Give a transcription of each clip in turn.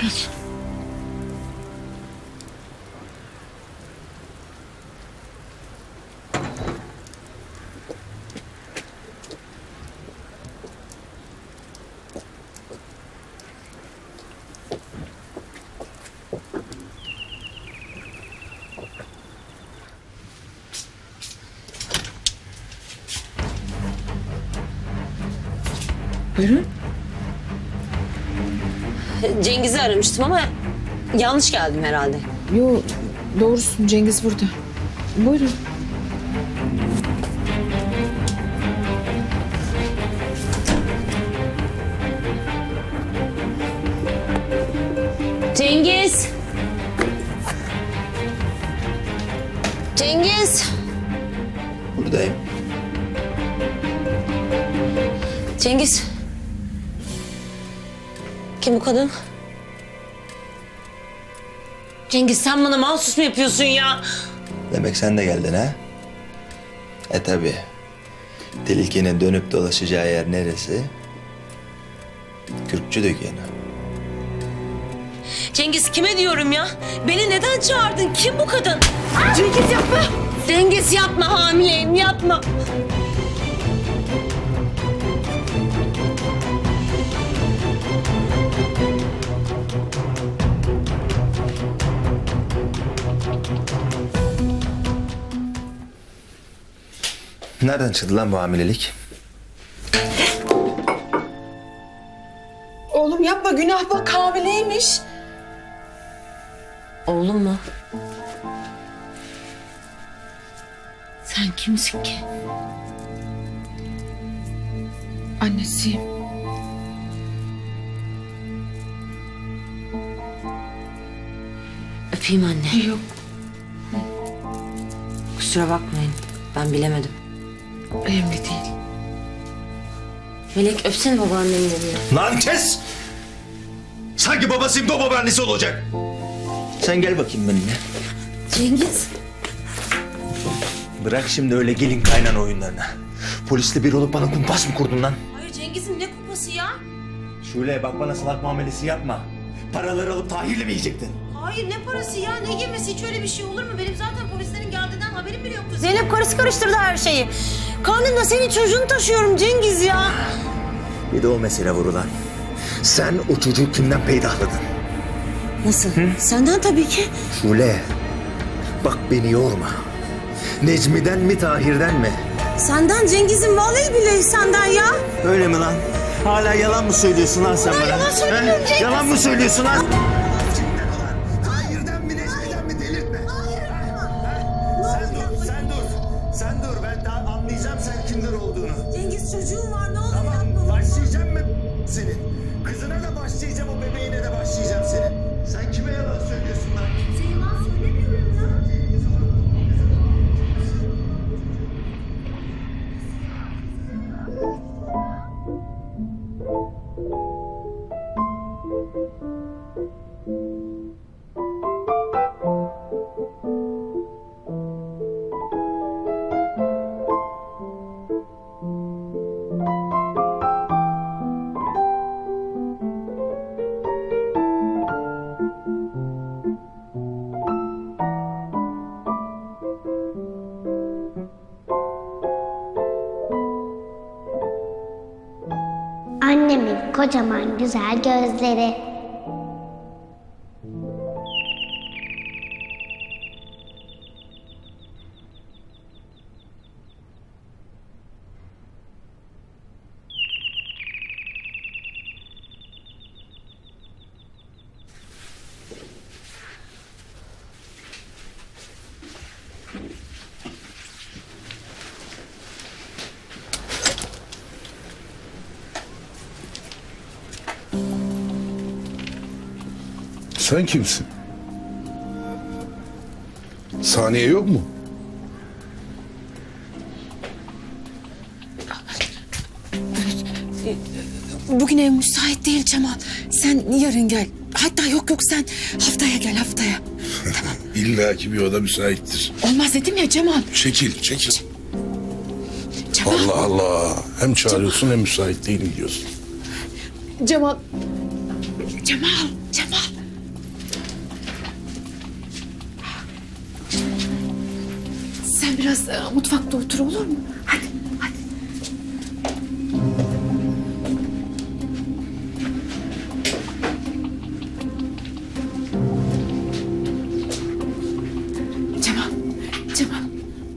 Geç. Buyurun. Cengiz'i aramıştım ama yanlış geldim herhalde. Yo doğrusun Cengiz burada. Buyurun. Cengiz! Cengiz! Buradayım. Cengiz! Kim bu kadın? Cengiz sen bana mahsus mu yapıyorsun ya? Demek sen de geldin ha? E tabi. Tilkinin dönüp dolaşacağı yer neresi? Kürkçü dükkanı. Cengiz kime diyorum ya? Beni neden çağırdın? Kim bu kadın? Cengiz yapma! Cengiz yapma hamileyim yapma. Nereden çıktı lan bu hamilelik? Oğlum yapma günah bak hamileymiş. Oğlum mu? Sen kimsin ki? Annesiyim. Öpeyim anne. Yok Kusura bakmayın. Ben bilemedim. Önemli değil. Melek öpsene babaannemin elini. Lan kes! Sanki babasıyım da babaannesi olacak. Sen gel bakayım benimle. Cengiz. Bırak şimdi öyle gelin kaynan oyunlarını. Polisle bir olup bana kumpas mı kurdun lan? Hayır Cengiz'in ne kupası ya? Şule bak bana salak muamelesi yapma. Paraları alıp Tahir'le mi yiyecektin? Hayır ne parası ya ne yemesi hiç öyle bir şey olur mu? Benim zaten polislerin geldiğinden haberim bile yoktu. Zeynep karısı karıştırdı her şeyi. Karnımda senin çocuğunu taşıyorum Cengiz ya. Bir de o mesele vurulan. Sen o çocuğu kimden peydahladın? Nasıl? Senden tabii ki. Şule, bak beni yorma. Necmi'den mi Tahir'den mi? Senden Cengiz'in vallahi billahi senden ya. Öyle mi lan? Hala yalan mı söylüyorsun lan sen bana? yalan söylemiyorum He? Cengiz. Yalan mı söylüyorsun lan? Kocaman güzel gözleri. Sen kimsin? Saniye yok mu? Bugün ev müsait değil Cemal. Sen yarın gel. Hatta yok yok sen haftaya gel haftaya. İlla ki bir oda müsaittir. Olmaz dedim ya Cemal. Çekil, çekil. Cemal. Allah Allah. Hem çağırıyorsun hem müsait değilim diyorsun. Cemal. Cemal. Biraz e, mutfakta otur olur mu? Hadi hadi. Cemal, Cemal.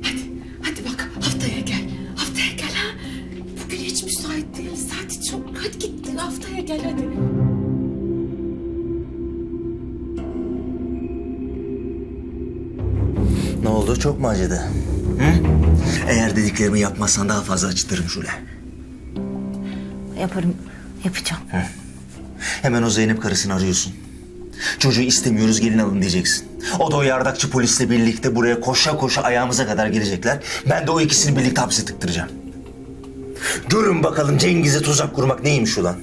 Hadi, hadi bak haftaya gel. Haftaya gel ha. Bugün hiç müsait değil. Saati çok. Hadi git haftaya gel hadi. Ne oldu? Çok mu acıdı? Eğer dediklerimi yapmazsan daha fazla acıtırım Şule. Yaparım. Yapacağım. Hemen o Zeynep karısını arıyorsun. Çocuğu istemiyoruz gelin alın diyeceksin. O da o yardakçı polisle birlikte buraya koşa koşa ayağımıza kadar gelecekler. Ben de o ikisini birlikte hapse tıktıracağım. Görün bakalım Cengiz'e tuzak kurmak neymiş ulan.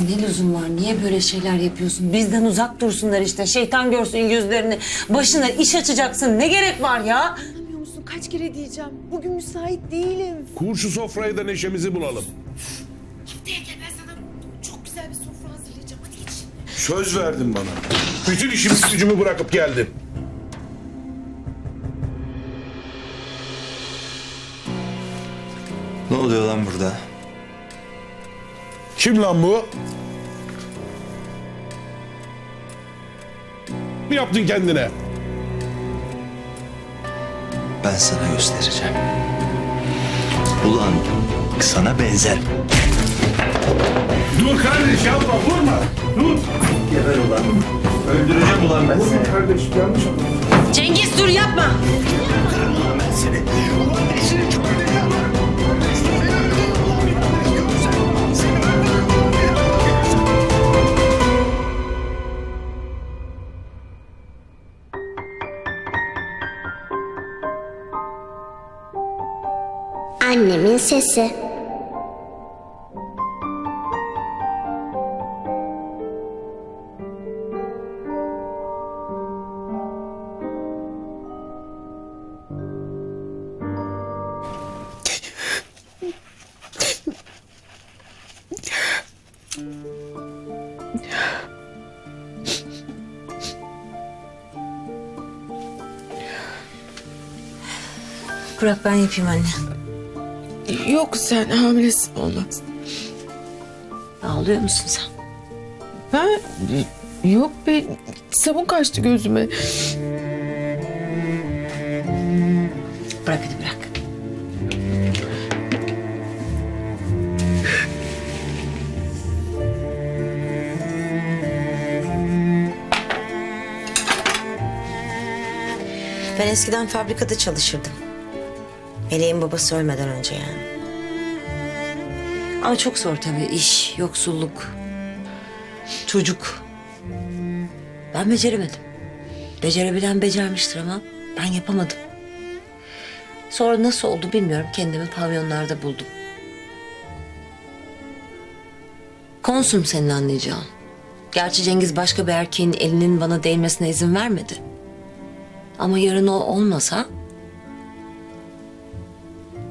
Cengiz ne lüzum var? Niye böyle şeyler yapıyorsun? Bizden uzak dursunlar işte. Şeytan görsün yüzlerini. Başına iş açacaksın. Ne gerek var ya? Anlamıyor musun? Kaç kere diyeceğim. Bugün müsait değilim. Kur şu sofrayı da neşemizi bulalım. Haftaya gel ben sana çok güzel bir sofra hazırlayacağım. Hadi git şimdi. Söz verdin bana. Bütün işimi gücümü bırakıp geldim. Ne oluyor lan burada? Kim lan bu? Mi yaptın kendine? Ben sana göstereceğim. Ulan sana benzer. Dur kardeş yapma vurma. Dur. Geber ulan. Öldüreceğim ulan ben seni. Kardeş yanlış Cengiz dur yapma. Ulan ben seni. Ulan ben seni çok öldüreceğim. Annemin sesi. Bırak ben yapayım anne. Yok sen hamilesin olmaz. Ağlıyor musun sen? Ben yok be sabun kaçtı gözüme. Bırak hadi bırak. Ben eskiden fabrikada çalışırdım. Meleğin babası ölmeden önce yani. Ama çok zor tabii. iş, yoksulluk, çocuk. Ben beceremedim. Becerebilen becermiştir ama ben yapamadım. Sonra nasıl oldu bilmiyorum. Kendimi pavyonlarda buldum. Konsum senin anlayacağın. Gerçi Cengiz başka bir erkeğin elinin bana değmesine izin vermedi. Ama yarın o olmasa...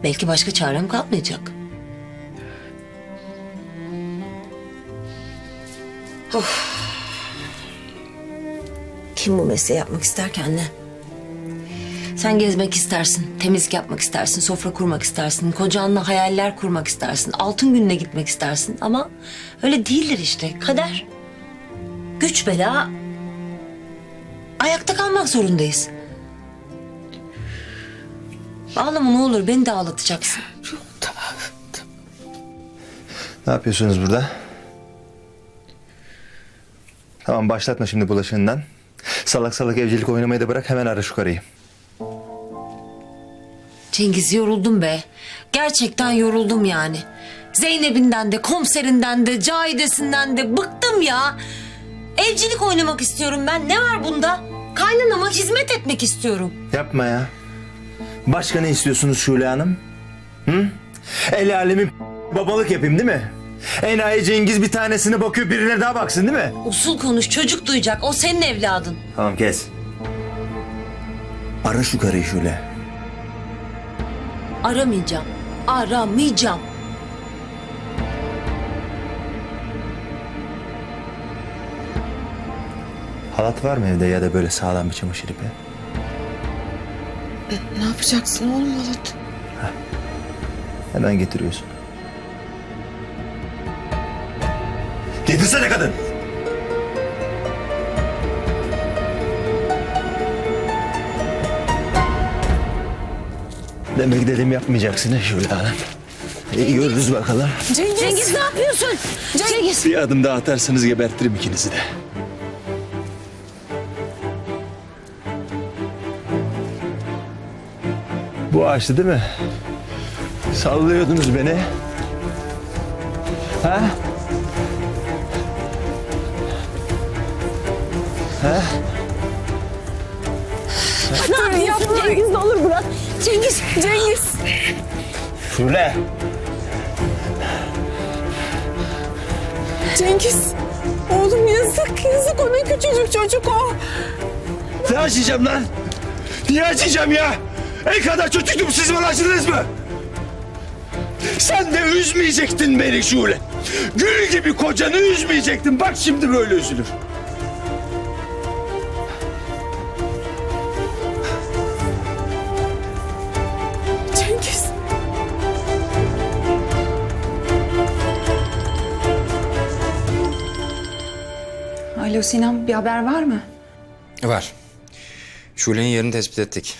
Belki başka çarem kalmayacak. Kim bu mesleği yapmak ister ki anne? Sen gezmek istersin, temizlik yapmak istersin, sofra kurmak istersin, kocanla hayaller kurmak istersin, altın gününe gitmek istersin ama öyle değildir işte kader. Güç bela ayakta kalmak zorundayız. Ağlama ne olur beni de ağlatacaksın. Tamam. Ne yapıyorsunuz burada? Tamam başlatma şimdi bulaşığından. Salak salak evcilik oynamayı da bırak hemen ara şu karıyı. Cengiz yoruldum be. Gerçekten yoruldum yani. Zeynep'inden de, komiserinden de, Cahide'sinden de bıktım ya. Evcilik oynamak istiyorum ben. Ne var bunda? Kaynanama hizmet etmek istiyorum. Yapma ya. Başka ne istiyorsunuz Şule Hanım? Hı? El alemin babalık yapayım değil mi? Enayi Cengiz bir tanesine bakıyor birine daha baksın değil mi? Usul konuş, çocuk duyacak. O senin evladın. Tamam kes. Ara şu karıyı Şule. Aramayacağım. Aramayacağım. Halat var mı evde ya da böyle sağlam bir çamaşır ipi? Ne yapacaksın oğlum Bulut? Hemen getiriyorsun. Getirsene kadın. Demek dedim yapmayacaksın ha Şule Hanım. İyi görürüz bakalım. Cengiz ne yapıyorsun? Cengiz. Bir adım daha atarsanız gebertirim ikinizi de. Bu ağaçtı değil mi? Sallıyordunuz beni. Ha? Ne yapıyorsun Cengiz ne olur bırak. Cengiz. Cengiz. Şule. Cengiz. Oğlum yazık yazık ona küçücük çocuk o. Ne açacağım lan? Niye açacağım ya? En kadar çocuktum siz bana açtınız mı? Sen de üzmeyecektin beni Şule. Gül gibi kocanı üzmeyecektin. Bak şimdi böyle üzülür. Cengiz. Alo Sinan bir haber var mı? Var. Şule'nin yerini tespit ettik.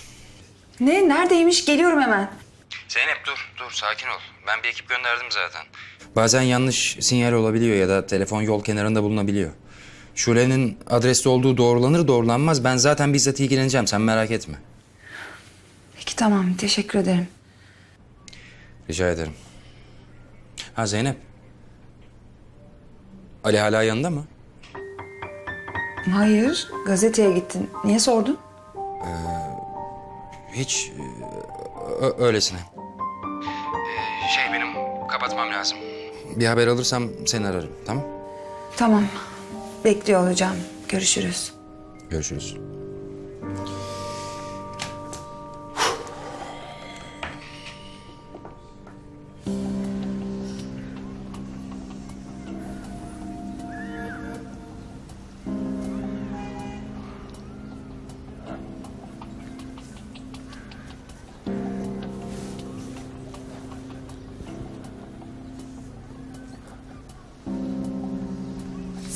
Ne? Neredeymiş? Geliyorum hemen. Zeynep dur, dur sakin ol. Ben bir ekip gönderdim zaten. Bazen yanlış sinyal olabiliyor ya da telefon yol kenarında bulunabiliyor. Şule'nin adreste olduğu doğrulanır doğrulanmaz ben zaten bizzat ilgileneceğim sen merak etme. Peki tamam teşekkür ederim. Rica ederim. Ha Zeynep. Ali hala yanında mı? Hayır gazeteye gittin. Niye sordun? Hiç e, ö- öylesine. Şey benim kapatmam lazım. Bir haber alırsam seni ararım tamam? Tamam bekliyor olacağım. Görüşürüz. Görüşürüz.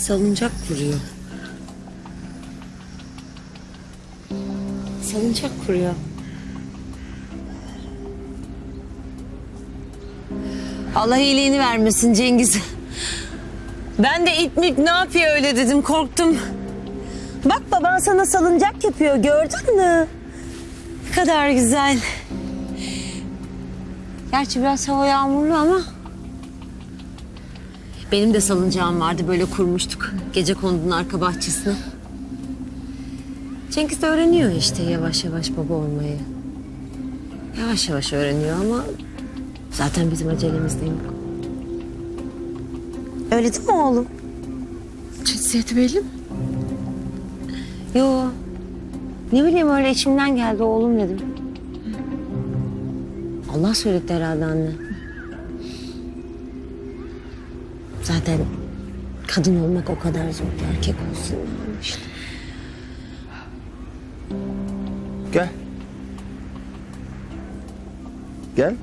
Salıncak kuruyor. Salıncak kuruyor. Allah iyiliğini vermesin Cengiz. Ben de itmik ne yapıyor öyle dedim korktum. Bak baban sana salıncak yapıyor gördün mü? Ne kadar güzel. Gerçi biraz hava yağmurlu ama. Benim de salıncağım vardı böyle kurmuştuk. Gece kondunun arka bahçesine. Cengiz de öğreniyor işte yavaş yavaş baba olmayı. Yavaş yavaş öğreniyor ama zaten bizim acelemiz de yok. Öyle değil mi oğlum? Cinsiyeti belli mi? Yo. Ne bileyim öyle içimden geldi oğlum dedim. Allah söyledi herhalde anne. Zaten kadın olmak o kadar zor erkek olsun işte. Gel. Gel.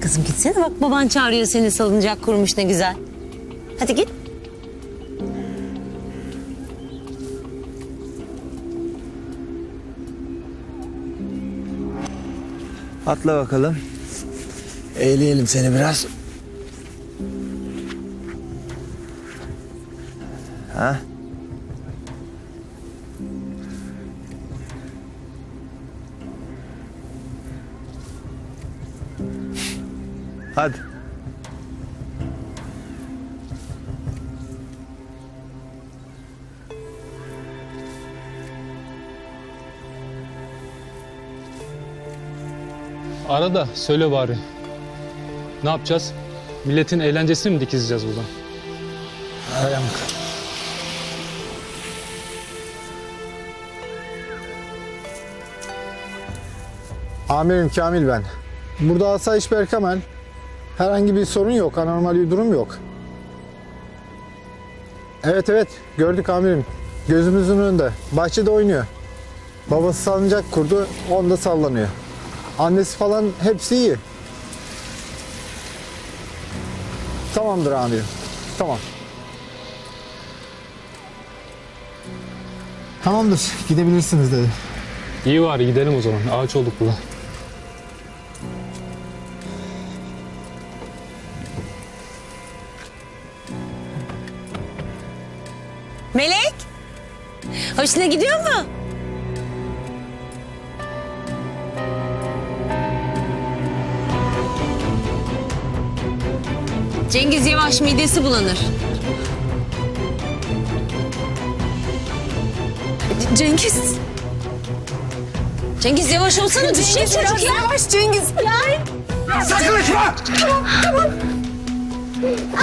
Kızım gitsene bak baban çağırıyor seni salıncak kurmuş ne güzel. Hadi git. Atla bakalım. Eğleyelim seni biraz. Ha? Hadi. Ara da söyle bari. Ne yapacağız? Milletin eğlencesini mi dikizleyeceğiz buradan? Amirim Kamil ben. Burada asayiş Berkemal. Herhangi bir sorun yok, anormal bir durum yok. Evet evet, gördük amirim. Gözümüzün önünde. Bahçede oynuyor. Babası salıncak kurdu, onda sallanıyor. Annesi falan hepsi iyi. Tamamdır amirim. Tamam. Tamamdır, gidebilirsiniz dedi. İyi var gidelim o zaman. Ağaç olduk burada. Hoşuna gidiyor mu? Cengiz yavaş midesi bulanır. C- Cengiz. Cengiz yavaş olsana düşecek çocuk ya. Yavaş Cengiz. Yaklaşma!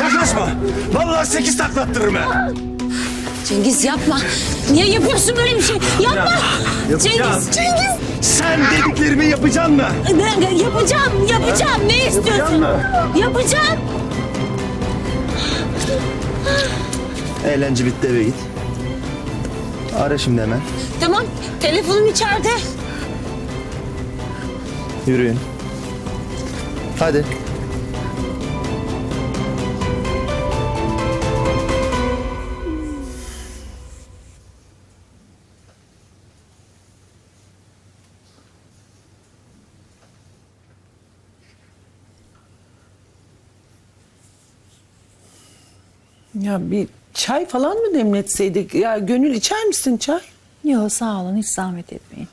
Yaklaşma! Vallahi sekiz taklattırırım ha! Cengiz yapma. Niye yapıyorsun böyle bir şey? Yapma. Yapacağım. Cengiz, Cengiz. Sen dediklerimi yapacaksın mı? Ben yapacağım, yapacağım. Ne istiyorsun? Yapacağım. Eğlence bitti eve git. Ara şimdi hemen. Tamam, telefonum içeride. Yürüyün. Hadi. Ya bir çay falan mı demletseydik? Ya Gönül içer misin çay? Yok sağ olun hiç zahmet etmeyin.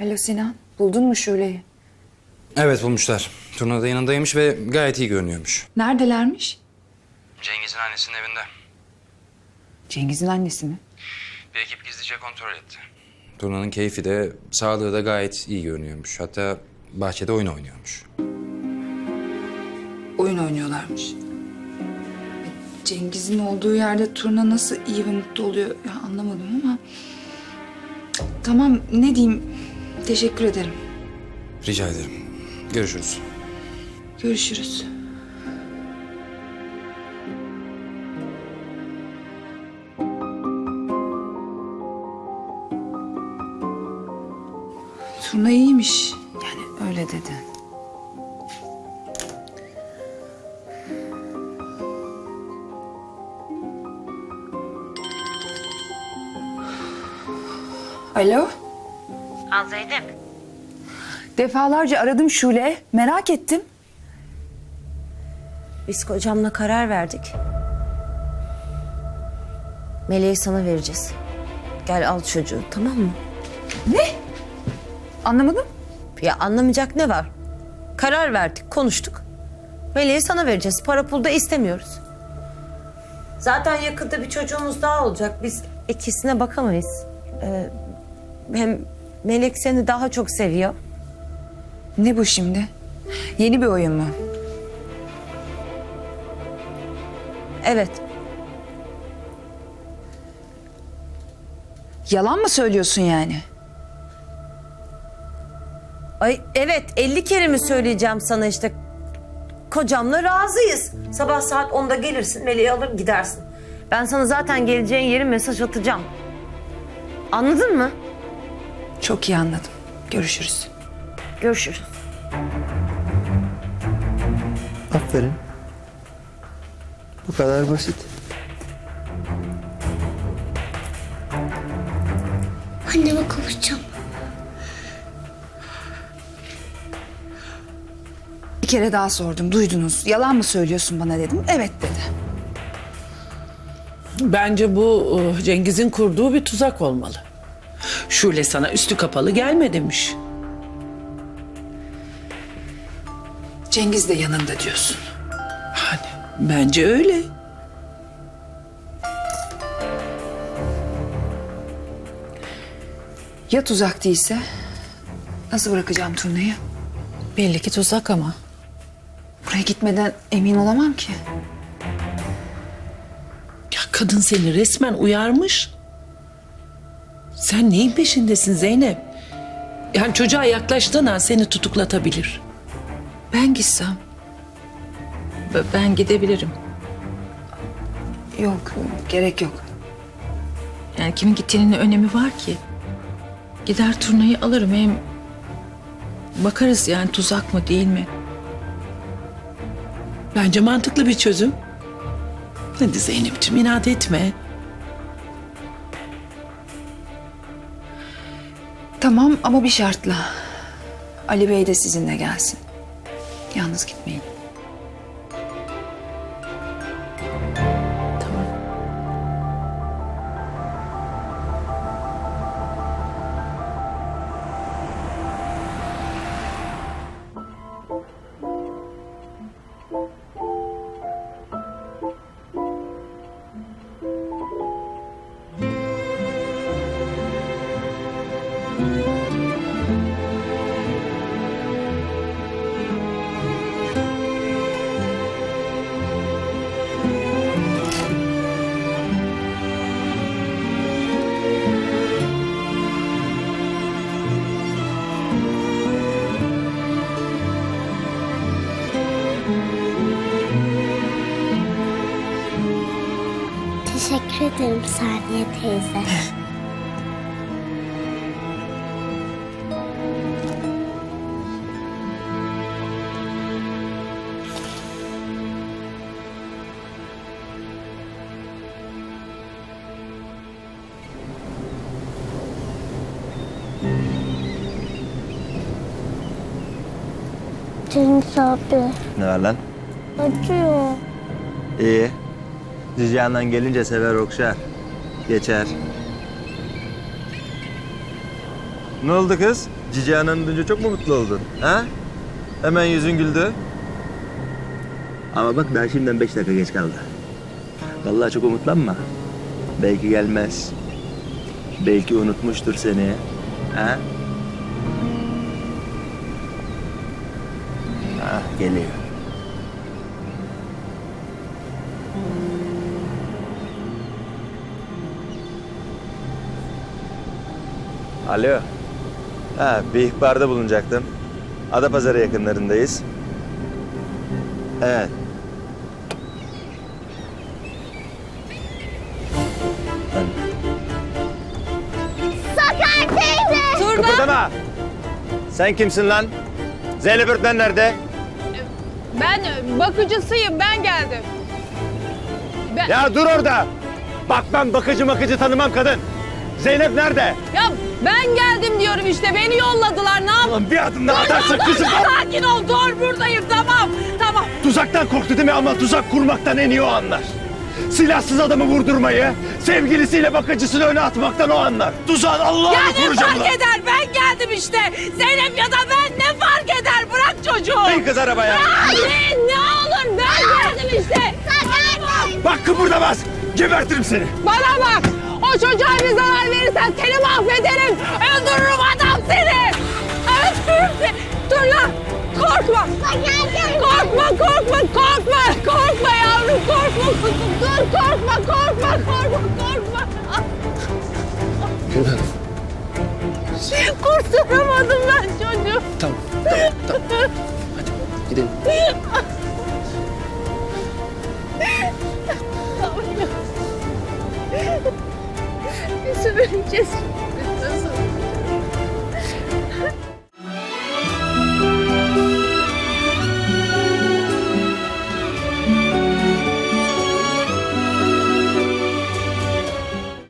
Alo Sinan, buldun mu Şule'yi? Evet bulmuşlar. Turnada yanındaymış ve gayet iyi görünüyormuş. Neredelermiş? Cengiz'in annesinin evinde. Cengiz'in annesi mi? Bir ekip gizlice kontrol etti. Turnanın keyfi de sağlığı da gayet iyi görünüyormuş. Hatta bahçede oyun oynuyormuş. Oyun oynuyorlarmış. Cengiz'in olduğu yerde turna nasıl iyi ve mutlu oluyor ya anlamadım ama... Tamam ne diyeyim teşekkür ederim. Rica ederim. Görüşürüz. Görüşürüz. Turna iyiymiş. Öyle dedi. Alo? Al Zeynep. Defalarca aradım Şule. Merak ettim. Biz kocamla karar verdik. Meleği sana vereceğiz. Gel al çocuğu tamam mı? Anlamadım. Ya anlamayacak ne var? Karar verdik, konuştuk. Meleği sana vereceğiz. Para pul da istemiyoruz. Zaten yakında bir çocuğumuz daha olacak. Biz ikisine bakamayız. Ee, hem Melek seni daha çok seviyor. Ne bu şimdi? Yeni bir oyun mu? Evet. Yalan mı söylüyorsun yani? Ay evet 50 kere mi söyleyeceğim sana işte. Kocamla razıyız. Sabah saat 10'da gelirsin Meleği alır gidersin. Ben sana zaten geleceğin yeri mesaj atacağım. Anladın mı? Çok iyi anladım. Görüşürüz. Görüşürüz. Aferin. Bu kadar basit. Anneme kavuşacağım. Bir kere daha sordum. Duydunuz. Yalan mı söylüyorsun bana dedim. Evet dedi. Bence bu e, Cengiz'in kurduğu bir tuzak olmalı. Şule sana üstü kapalı gelme demiş. Cengiz de yanında diyorsun. Hani bence öyle. Ya tuzak değilse? Nasıl bırakacağım turnayı? Belli ki tuzak ama. Buraya gitmeden emin olamam ki. Ya kadın seni resmen uyarmış. Sen neyin peşindesin Zeynep? Yani çocuğa yaklaştığın an seni tutuklatabilir. Ben gitsem. b- Ben gidebilirim. Yok gerek yok. Yani kimin gittiğinin ne önemi var ki? Gider turnayı alırım hem bakarız yani tuzak mı değil mi? Bence mantıklı bir çözüm. Hadi Zeynep'ciğim inat etme. Tamam ama bir şartla. Ali Bey de sizinle gelsin. Yalnız gitmeyin. Ederim Saniye teyze. Cengiz abi Ne var lan? acıyor. İyi. Cici gelince sever okşar. Geçer. Ne oldu kız? Cici Ana'nı çok mu mutlu oldun? Ha? Hemen yüzün güldü. Ama bak daha şimdiden beş dakika geç kaldı. Vallahi çok umutlanma. Belki gelmez. Belki unutmuştur seni. Ha? Ha, geliyor. Alo. Ha, bir ihbarda bulunacaktım. Adapazarı yakınlarındayız. Evet. Ben... Sakar teyze! Kıpırdama! Sen kimsin lan? Zeynep öğretmen nerede? Ben bakıcısıyım ben geldim. Ya dur orada! Bak ben bakıcı makıcı tanımam kadın. Zeynep nerede? Ya ben geldim diyorum işte beni yolladılar ne yap? Ulan bir adım daha atarsın kızım. Sakin ol dur buradayım tamam tamam. Tuzaktan korktu değil mi ama tuzak kurmaktan en iyi o anlar. Silahsız adamı vurdurmayı, sevgilisiyle bakıcısını öne atmaktan o anlar. Tuzağın Allah'ını Ya ne kuracağım fark lan. eder ben geldim işte. Zeynep ya da ben ne fark eder bırak çocuğu. Bin kız arabaya. Ya ne, ne olur ben geldim işte. Bak kıpırdamaz. Gebertirim seni. Bana bak. Korkma. Dur, korkma, korkma, korkma, korkma. Kurtaramadım ben çocuğu. Tamam, tamam, tamam. Hadi gidelim. Nasıl öleceğiz? Nasıl?